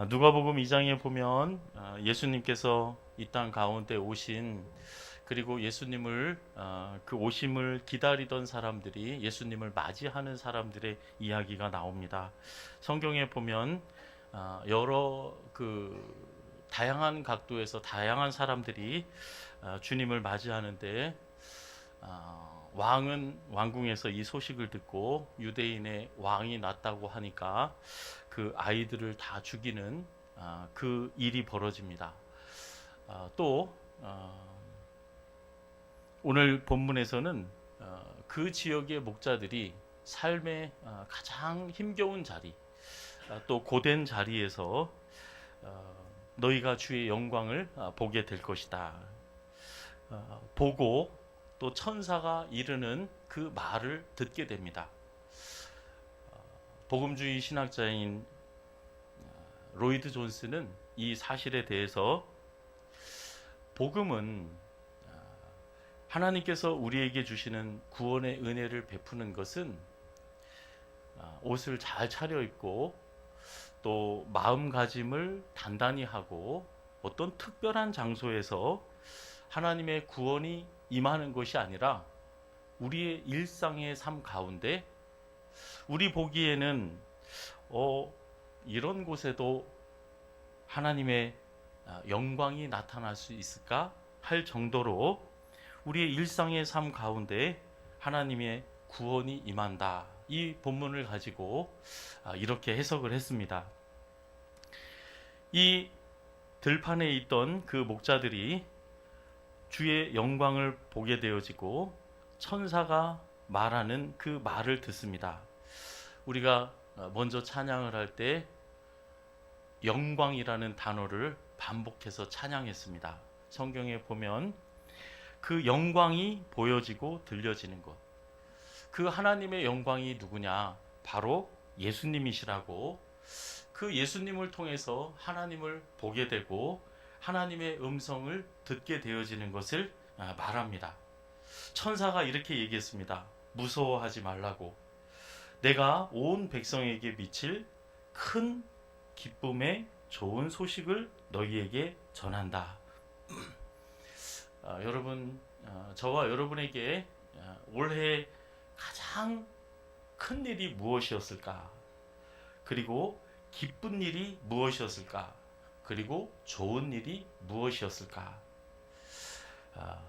아, 누가복음 2장에 보면 아, 예수님께서 이 땅 가운데 오신 그리고 예수님을 아, 그 오심을 기다리던 사람들이 예수님을 맞이하는 사람들의 이야기가 나옵니다. 성경에 보면 아, 여러 그 다양한 각도에서 다양한 사람들이 아, 주님을 맞이하는데 아, 왕은 왕궁에서 이 소식을 듣고 유대인의 왕이 났다고 하니까 그 아이들을 다 죽이는 아, 그 일이 벌어집니다. 아, 또 어, 오늘 본문에서는 어, 그 지역의 목자들이 삶의 어, 가장 힘겨운 자리, 아, 또 고된 자리에서 어, 너희가 주의 영광을 아, 보게 될 것이다. 어, 보고 또 천사가 이르는 그 말을 듣게 됩니다. 어, 복음주의 신학자인 어, 로이드 존스는 이 사실에 대해서 복음은 어, 하나님께서 우리에게 주시는 구원의 은혜를 베푸는 것은 어, 옷을 잘 차려입고 또 마음가짐을 단단히 하고 어떤 특별한 장소에서 하나님의 구원이 임하는 것이 아니라 우리의 일상의 삶 가운데 우리 보기에는 어, 이런 곳에도 하나님의 아, 영광이 나타날 수 있을까 할 정도로 우리의 일상의 삶 가운데 하나님의 구원이 임한다. 이 본문을 가지고 아, 이렇게 해석을 했습니다. 이 들판에 있던 그 목자들이 주의 영광을 보게 되어지고 천사가 말하는 그 말을 듣습니다. 우리가 어, 먼저 찬양을 할 때 영광이라는 단어를 반복해서 찬양했습니다. 성경에 보면 그 영광이 보여지고 들려지는 것. 그 하나님의 영광이 누구냐? 바로 예수님이시라고 그 예수님을 통해서 하나님을 보게 되고 하나님의 음성을 듣게 되어지는 것을 아, 말합니다. 천사가 이렇게 얘기했습니다. 무서워하지 말라고. 내가 온 백성에게 미칠 큰 기쁨의 좋은 소식을 너희에게 전한다. 아, 여러분, 아, 저와 여러분에게 아, 올해 가장 큰 일이 무엇이었을까? 그리고 기쁜 일이 무엇이었을까? 그리고 좋은 일이 무엇이었을까? 아,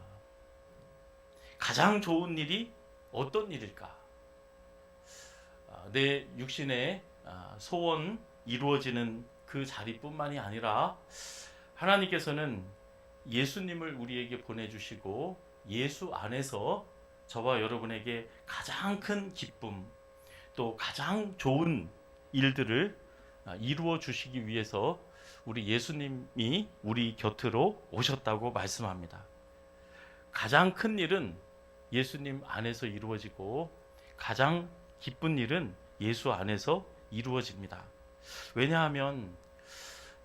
가장 좋은 일이 어떤 일일까? 아, 내 육신의 아, 소원 이루어지는 그 자리뿐만이 아니라 하나님께서는 예수님을 우리에게 보내주시고 예수 안에서 저와 여러분에게 가장 큰 기쁨 또 가장 좋은 일들을 아, 이루어 주시기 위해서 우리 예수님이 우리 곁으로 오셨다고 말씀합니다. 가장 큰 일은 예수님 안에서 이루어지고 가장 기쁜 일은 예수 안에서 이루어집니다. 왜냐하면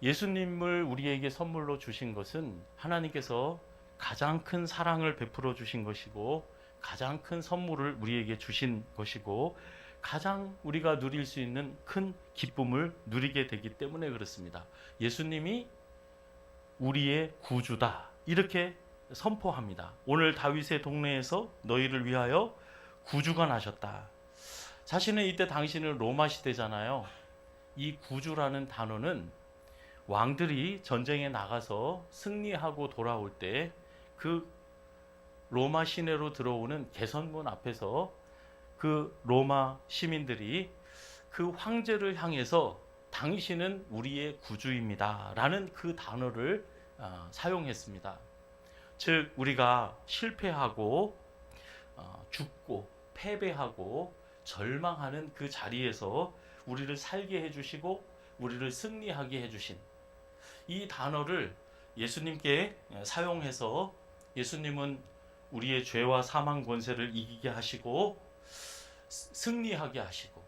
예수님을 우리에게 선물로 주신 것은 하나님께서 가장 큰 사랑을 베풀어 주신 것이고 가장 큰 선물을 우리에게 주신 것이고 가장 우리가 누릴 수 있는 큰 기쁨을 누리게 되기 때문에 그렇습니다. 예수님이 우리의 구주다. 이렇게 선포합니다. 오늘 다윗의 동네에서 너희를 위하여 구주가 나셨다. 사실은 이때 당시는 로마 시대잖아요. 이 구주라는 단어는 왕들이 전쟁에 나가서 승리하고 돌아올 때 그 로마 시내로 들어오는 개선문 앞에서 그 로마 시민들이 그 황제를 향해서 당신은 우리의 구주입니다. 라는 그 단어를 어, 사용했습니다. 즉, 우리가 실패하고 어, 죽고 패배하고 절망하는 그 자리에서 우리를 살게 해주시고 우리를 승리하게 해주신 이 단어를 예수님께 사용해서 예수님은 우리의 죄와 사망 권세를 이기게 하시고 승리하게 하시고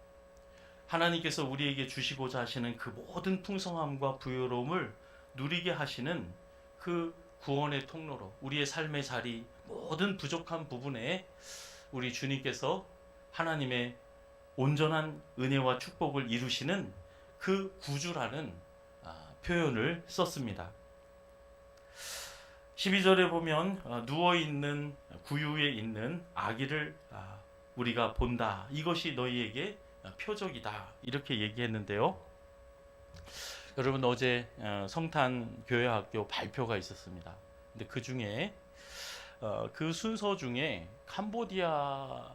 하나님께서 우리에게 주시고자 하시는 그 모든 풍성함과 부여로움을 누리게 하시는 그 구원의 통로로 우리의 삶의 자리 모든 부족한 부분에 우리 주님께서 하나님의 온전한 은혜와 축복을 이루시는 그 구주라는 아, 표현을 썼습니다. 12절에 보면 어, 누워 있는 구유에 있는 아기를 아, 우리가 본다. 이것이 너희에게 표적이다. 이렇게 얘기했는데요. 여러분 어제 어, 성탄 교회학교 발표가 있었습니다. 근데 그 중에 어, 그 순서 중에 캄보디아 아,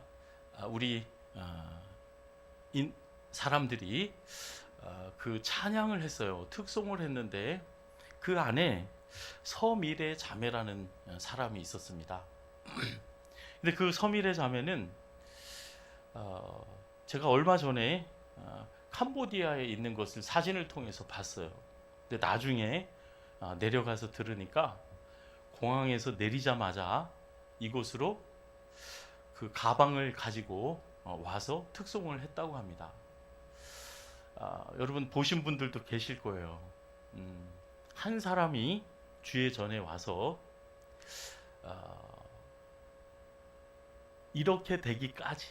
우리 어, 인, 사람들이 어, 그 찬양을 했어요. 특송을 했는데 그 안에 서밀의 자매라는 사람이 있었습니다. 근데 그 서밀의 자매는 어, 제가 얼마 전에 어, 캄보디아에 있는 것을 사진을 통해서 봤어요. 근데 나중에 어, 내려가서 들으니까 공항에서 내리자마자 이곳으로 그 가방을 가지고 어, 와서 특송을 했다고 합니다. 아, 여러분 보신 분들도 계실 거예요. 음, 한 사람이 주의 전에 와서 어, 이렇게 되기까지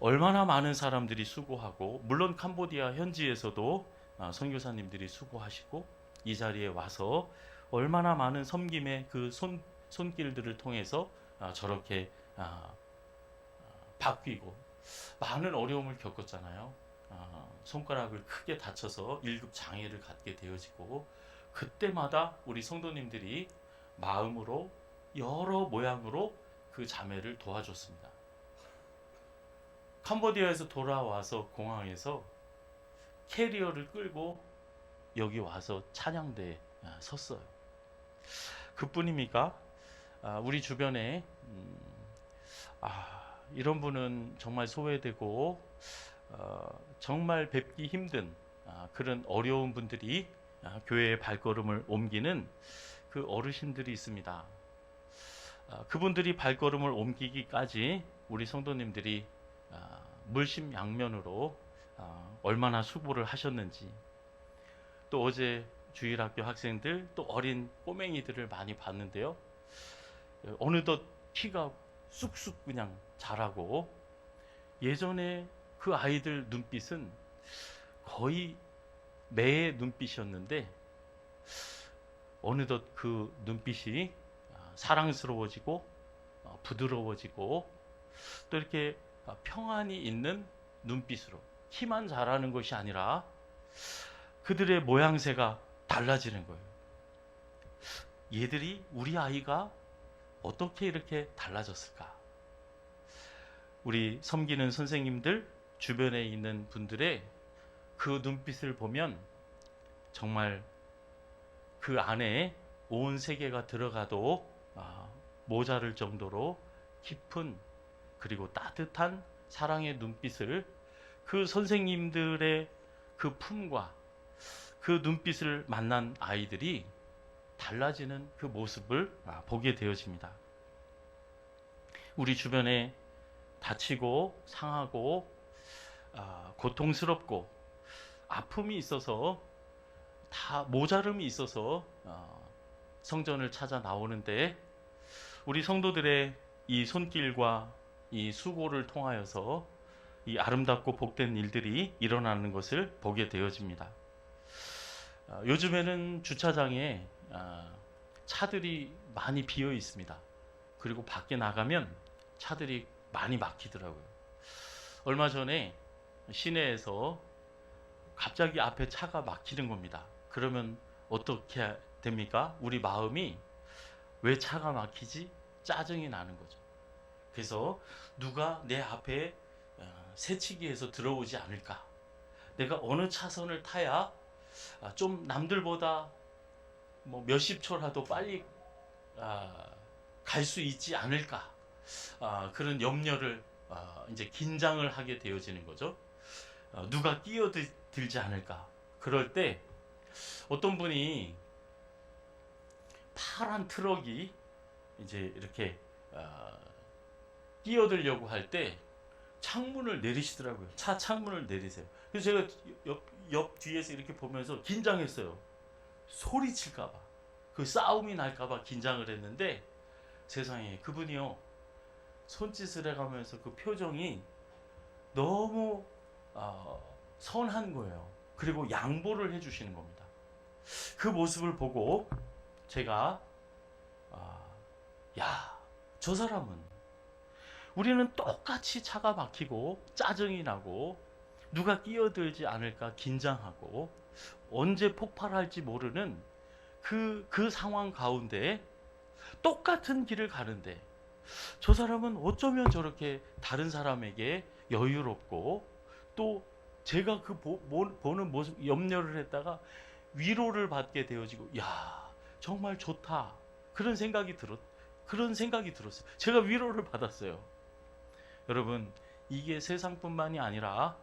얼마나 많은 사람들이 수고하고 물론 캄보디아 현지에서도 아, 선교사님들이 수고하시고 이 자리에 와서 얼마나 많은 섬김의 그 손, 손길들을 통해서 아, 저렇게 아, 바뀌고 많은 어려움을 겪었잖아요. 아, 손가락을 크게 다쳐서 1급 장애를 갖게 되어지고 그때마다 우리 성도님들이 마음으로 여러 모양으로 그 자매를 도와줬습니다. 캄보디아에서 돌아와서 공항에서 캐리어를 끌고 여기 와서 찬양대에 아, 섰어요. 그뿐입니까? 아, 우리 주변에 음, 아, 이런 분은 정말 소외되고 어, 정말 뵙기 힘든 아, 그런 어려운 분들이 아, 교회의 발걸음을 옮기는 그 어르신들이 있습니다. 아, 그분들이 발걸음을 옮기기까지 우리 성도님들이 아, 물심양면으로 아, 얼마나 수고를 하셨는지 또 어제 주일학교 학생들 또 어린 꼬맹이들을 많이 봤는데요. 어, 어느덧 키가 쑥쑥 그냥 자라고 예전에 그 아이들 눈빛은 거의 매의 눈빛이었는데 어느덧 그 눈빛이 아, 사랑스러워지고 어, 부드러워지고 또 이렇게 아, 평안이 있는 눈빛으로 키만 자라는 것이 아니라 그들의 모양새가 달라지는 거예요. 얘들이 우리 아이가 어떻게 이렇게 달라졌을까? 우리 섬기는 선생님들 주변에 있는 분들의 그 눈빛을 보면 정말 그 안에 온 세계가 들어가도 아, 모자랄 정도로 깊은 그리고 따뜻한 사랑의 눈빛을 그 선생님들의 그 품과 그 눈빛을 만난 아이들이 달라지는 그 모습을 아, 보게 되어집니다. 우리 주변에 다치고 상하고 아, 고통스럽고 아픔이 있어서 다 모자름이 있어서 어, 성전을 찾아 나오는데 우리 성도들의 이 손길과 이 수고를 통하여서 이 아름답고 복된 일들이 일어나는 것을 보게 되어집니다. 아, 요즘에는 주차장에 아, 차들이 많이 비어 있습니다. 그리고 밖에 나가면 차들이 많이 막히더라고요. 얼마 전에 시내에서 갑자기 앞에 차가 막히는 겁니다. 그러면 어떻게 됩니까? 우리 마음이 왜 차가 막히지? 짜증이 나는 거죠. 그래서 누가 내 앞에 어, 새치기해서 들어오지 않을까? 내가 어느 차선을 타야 아, 좀 남들보다 뭐 몇십 초라도 빨리 아, 갈 수 있지 않을까? 아, 그런 염려를 아, 이제 긴장을 하게 되어지는 거죠. 어, 누가 끼어들지 않을까? 그럴 때 어떤 분이 파란 트럭이 이제 이렇게 어, 끼어들려고 할 때 창문을 내리시더라고요. 차 창문을 내리세요. 그래서 제가 옆, 옆 뒤에서 이렇게 보면서 긴장했어요. 소리칠까봐. 그 싸움이 날까봐 긴장을 했는데 세상에 그분이요. 손짓을 해가면서 그 표정이 너무 어, 선한 거예요. 그리고 양보를 해주시는 겁니다. 그 모습을 보고 제가 아, 야, 저 사람은 우리는 똑같이 차가 막히고 짜증이 나고 누가 끼어들지 않을까 긴장하고 언제 폭발할지 모르는 그, 그 상황 가운데 똑같은 길을 가는데 저 사람은 어쩌면 저렇게 다른 사람에게 여유롭고 또 제가 그 보, 는 모습 염려를 했다가 위로를 받게 되어지고 야 정말 좋다 그런 생각이 들었 그런 생각이 들었어요. 제가 위로를 받았어요. 여러분 이게 세상뿐만이 아니라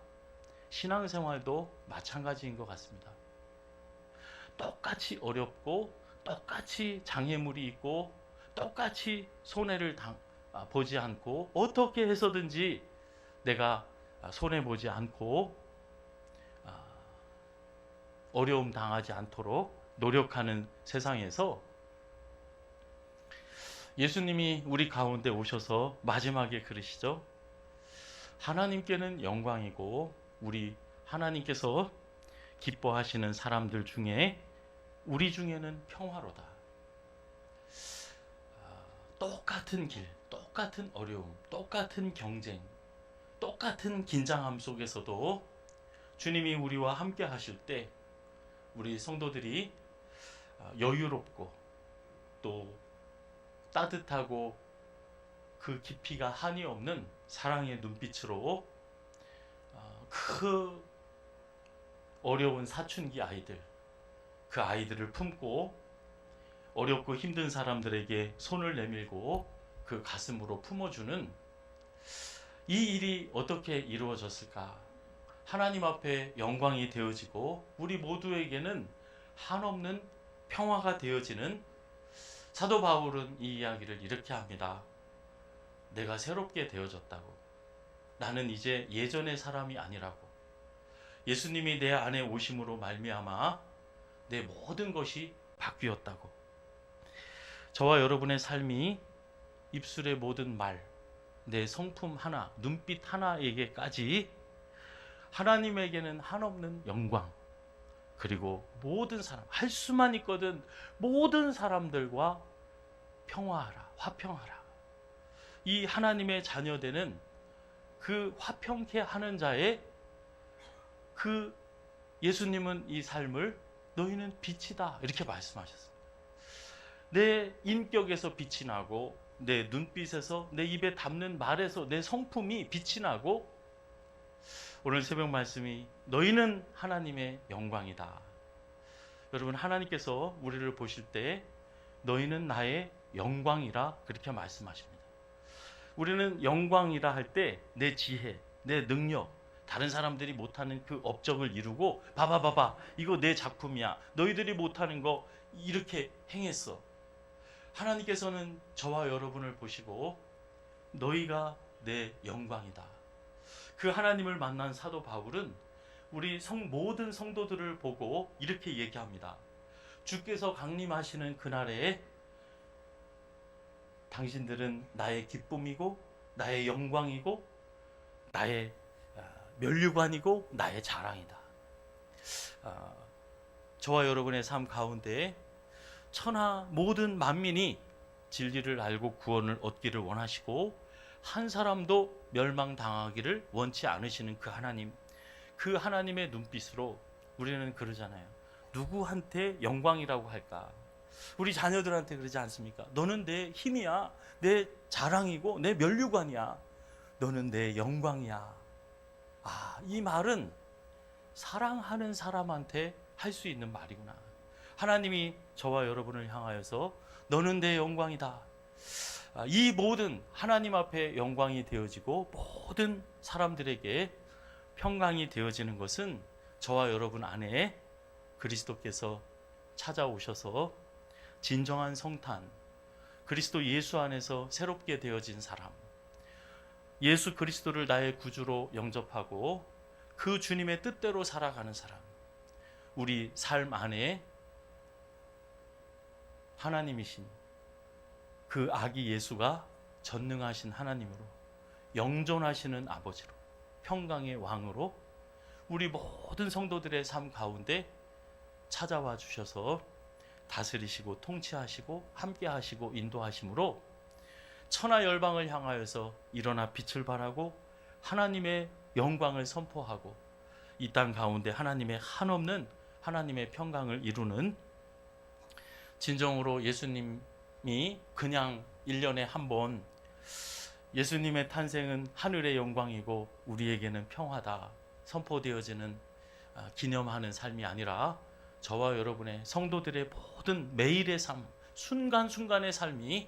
신앙생활도 마찬가지인 것 같습니다. 똑같이 어렵고 똑같이 장애물이 있고 똑같이 손해를 당, 아, 보지 않고 어떻게 해서든지 내가 아, 손해 보지 않고 아, 어려움 당하지 않도록 노력하는 세상에서 예수님이 우리 가운데 오셔서 마지막에 그러시죠. 하나님께는 영광이고 우리 하나님께서 기뻐하시는 사람들 중에 우리 중에는 평화로다. 아, 똑같은 길, 똑같은 어려움, 똑같은 경쟁, 똑같은 긴장함 속에서도 주님이 우리와 함께 하실 때 우리 성도들이 아, 여유롭고 또 따뜻하고 그 깊이가 한이 없는 사랑의 눈빛으로 어, 그 어려운 사춘기 아이들 그 아이들을 품고 어렵고 힘든 사람들에게 손을 내밀고 그 가슴으로 품어주는 이 일이 어떻게 이루어졌을까? 하나님 앞에 영광이 되어지고 우리 모두에게는 한없는 평화가 되어지는 사도 바울은 이 이야기를 이렇게 합니다. 내가 새롭게 되어졌다고. 나는 이제 예전의 사람이 아니라고. 예수님이 내 안에 오심으로 말미암아 내 모든 것이 바뀌었다고. 저와 여러분의 삶이 입술의 모든 말, 내 성품 하나, 눈빛 하나에게까지 하나님에게는 한없는 영광, 그리고 모든 사람, 할 수만 있거든 모든 사람들과 평화하라, 화평하라. 이 하나님의 자녀되는 그 화평케 하는 자의 그 예수님은 이 삶을 너희는 빛이다. 이렇게 말씀하셨습니다. 내 인격에서 빛이 나고 내 눈빛에서 내 입에 담는 말에서 내 성품이 빛이 나고 오늘 새벽 말씀이 너희는 하나님의 영광이다. 여러분 하나님께서 우리를 보실 때 너희는 나의 영광이라 그렇게 말씀하십니다. 우리는 영광이라 할 때 내 지혜, 내 능력, 다른 사람들이 못하는 그 업적을 이루고 봐봐 봐봐 이거 내 작품이야. 너희들이 못하는 거 이렇게 행했어. 하나님께서는 저와 여러분을 보시고 너희가 내 영광이다. 그 하나님을 만난 사도 바울은 우리 성 모든 성도들을 보고 이렇게 얘기합니다. 주께서 강림하시는 그날에 당신들은 나의 기쁨이고 나의 영광이고 나의 아, 면류관이고 나의 자랑이다. 아, 저와 여러분의 삶 가운데 천하 모든 만민이 진리를 알고 구원을 얻기를 원하시고 한 사람도 멸망당하기를 원치 않으시는 그 하나님, 그 하나님의 눈빛으로 우리는 그러잖아요. 누구한테 영광이라고 할까? 우리 자녀들한테 그러지 않습니까? 너는 내 힘이야. 내 자랑이고 내 면류관이야. 너는 내 영광이야. 아, 이 말은 사랑하는 사람한테 할 수 있는 말이구나. 하나님이 저와 여러분을 향하여서 너는 내 영광이다. 아, 이 모든 하나님 앞에 영광이 되어지고 모든 사람들에게 평강이 되어지는 것은 저와 여러분 안에 그리스도께서 찾아오셔서 진정한 성탄, 그리스도 예수 안에서 새롭게 되어진 사람, 예수 그리스도를 나의 구주로 영접하고 그 주님의 뜻대로 살아가는 사람, 우리 삶 안에 하나님이신 그 아기 예수가 전능하신 하나님으로 영존하시는 아버지로 평강의 왕으로 우리 모든 성도들의 삶 가운데 찾아와 주셔서 다스리시고 통치하시고 함께 하시고 인도하심으로 천하 열방을 향하여서 일어나 빛을 발하고 하나님의 영광을 선포하고 이 땅 가운데 하나님의 한없는 하나님의 평강을 이루는 진정으로 예수님이 그냥 1년에 한 번 예수님의 탄생은 하늘의 영광이고 우리에게는 평화다 선포되어지는 아, 기념하는 삶이 아니라 저와 여러분의 성도들의 모든 매일의 삶, 순간순간의 삶이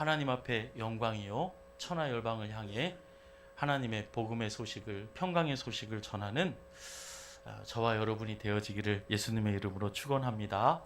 하나님 앞에 영광이요 천하 열방을 향해 하나님의 복음의 소식을 평강의 소식을 전하는 아, 저와 여러분이 되어지기를 예수님의 이름으로 축원합니다.